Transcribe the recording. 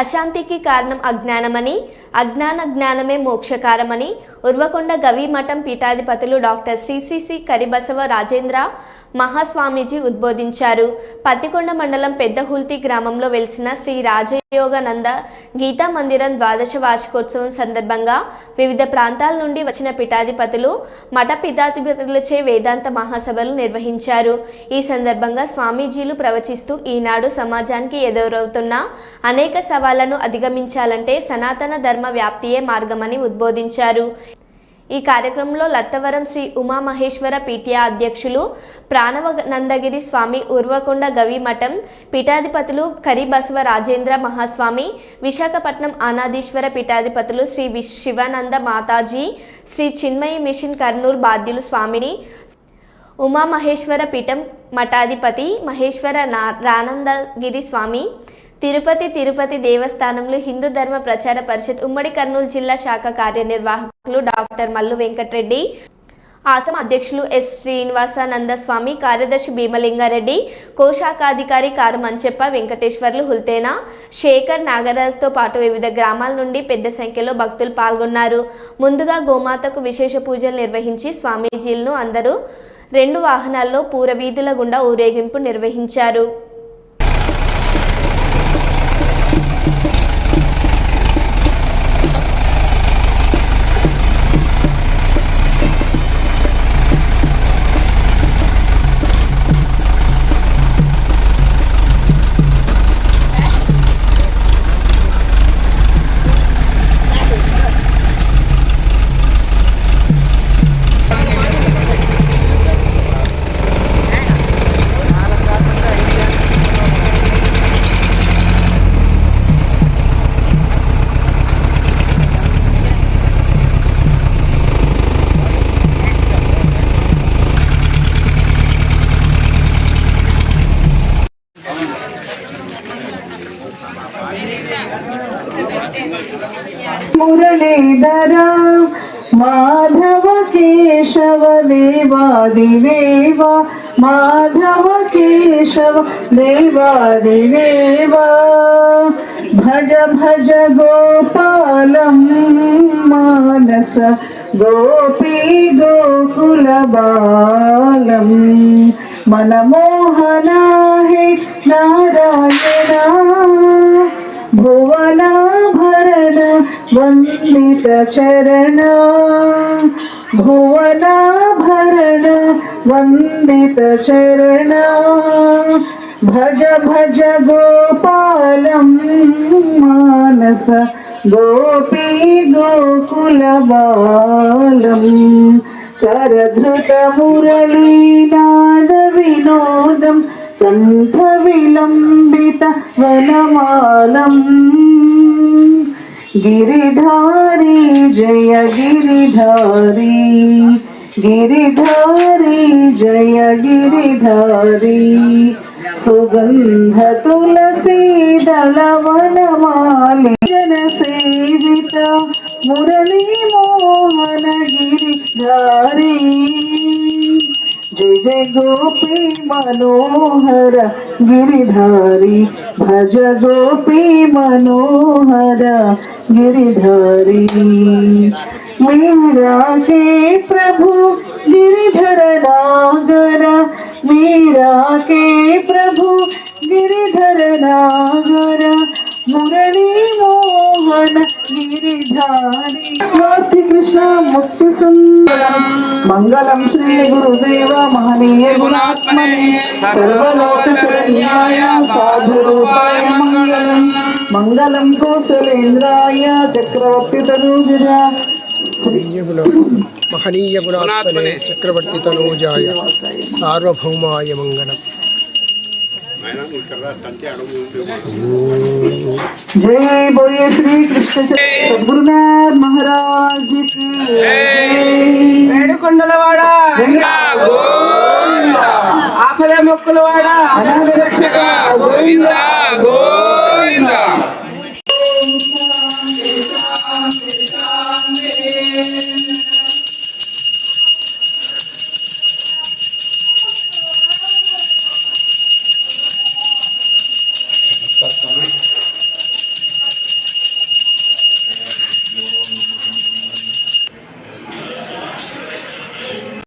అశాంతికి కారణం అజ్ఞానమని అజ్ఞాన జ్ఞానమే మోక్షకారమని ఉర్వకొండ గవి మఠం పీఠాధిపతులు డాక్టర్ శ్రీ శ్రీ శ్రీ కరిబసవ రాజేంద్ర మహాస్వామీజీ ఉద్బోధించారు. పత్తికొండ మండలం పెద్దహుల్తి గ్రామంలో వెలిసిన శ్రీ రాజే యోగానంద గీతా మందిరం ద్వాదశ వార్షికోత్సవం సందర్భంగా వివిధ ప్రాంతాల నుండి వచ్చిన పీఠాధిపతులు మఠ పీఠాధిపతులచే వేదాంత మహాసభలు నిర్వహించారు. ఈ సందర్భంగా స్వామీజీలు ప్రవచిస్తూ ఈనాడు సమాజానికి ఎదురవుతున్న అనేక సవాళ్ళను అధిగమించాలంటే సనాతన ధర్మ వ్యాప్తియే మార్గమని ఉద్బోధించారు. ఈ కార్యక్రమంలో లత్తవరం శ్రీ ఉమామహేశ్వర పీఠ్యా అధ్యక్షులు ప్రాణవనందగిరి స్వామి ఉర్వకొండ గవి మఠం పీఠాధిపతులు కరిబసవ రాజేంద్ర మహాస్వామి విశాఖపట్నం ఆనాదీశ్వర పీఠాధిపతులు శ్రీ విశ్- శివానంద మాతాజీ శ్రీ చిన్మయి మిషన్ కర్నూలు బాధ్యులు స్వామిని ఉమామహేశ్వర పీఠం మఠాధిపతి మహేశ్వర నా రానందగిరి స్వామి తిరుపతి తిరుపతి దేవస్థానంలో హిందూ ధర్మ ప్రచార పరిషత్ ఉమ్మడి కర్నూలు జిల్లా శాఖ కార్యనిర్వాహకులు డాక్టర్ మల్లు వెంకటరెడ్డి ఆశ్రమ అధ్యక్షులు ఎస్ శ్రీనివాసానంద స్వామి కార్యదర్శి భీమలింగారెడ్డి కోశాఖాధికారి కారు మంచెప్ప వెంకటేశ్వర్లు హుల్తేనా శేఖర్ నాగరాజ్తో పాటు వివిధ గ్రామాల నుండి పెద్ద సంఖ్యలో భక్తులు పాల్గొన్నారు. ముందుగా గోమాతకు విశేష పూజలు నిర్వహించి స్వామీజీలను అందరూ రెండు వాహనాల్లో పూరవీధుల గుండా ఊరేగింపు నిర్వహించారు. मुरलीधरा माधव केशव देवादिदेवा माधव केशव देवादिदेवा भज भज गोपालम मानस, गोपी गोकुल बालम। मन है नारायण నారాయణ భువనాభరణ వందిత చరణ భువనాభరణ వందిత చరణ భజ భజ గోపాలం మానస गिरिधारी, जय गिरिधारी। गिरिधारी, जय गिरिधारी। सुगंध तुलसी दलवनमालि जनसेविता मुरली मोहन गिरिधारी। जय जय गोपी मनोहर, गिरिधारी भज गोपी मनोहर, गिरिधारी। मेरा के प्रभु, गिरिधर नागर। मेरा के प्रभु, गिरिधर नागर। बलम श्री गुरुदेव महनीय गुणात्मने सर्वलोकशरण्याय साधुरूपाय मंगलम मंगलम कौशलेन्द्राय चक्रवर्तितनूजय। महनीय गुणात्मने चक्रवर्तितनूजाय। सार्वभौमाय मंगलम। जय बोलिए श्री कृष्ण सद्गुरुनाथ महाराज की ఏడుకొండలవాడ ఆపద మొక్కులవాడ अनाथ रक्षक గోవింద గోవింద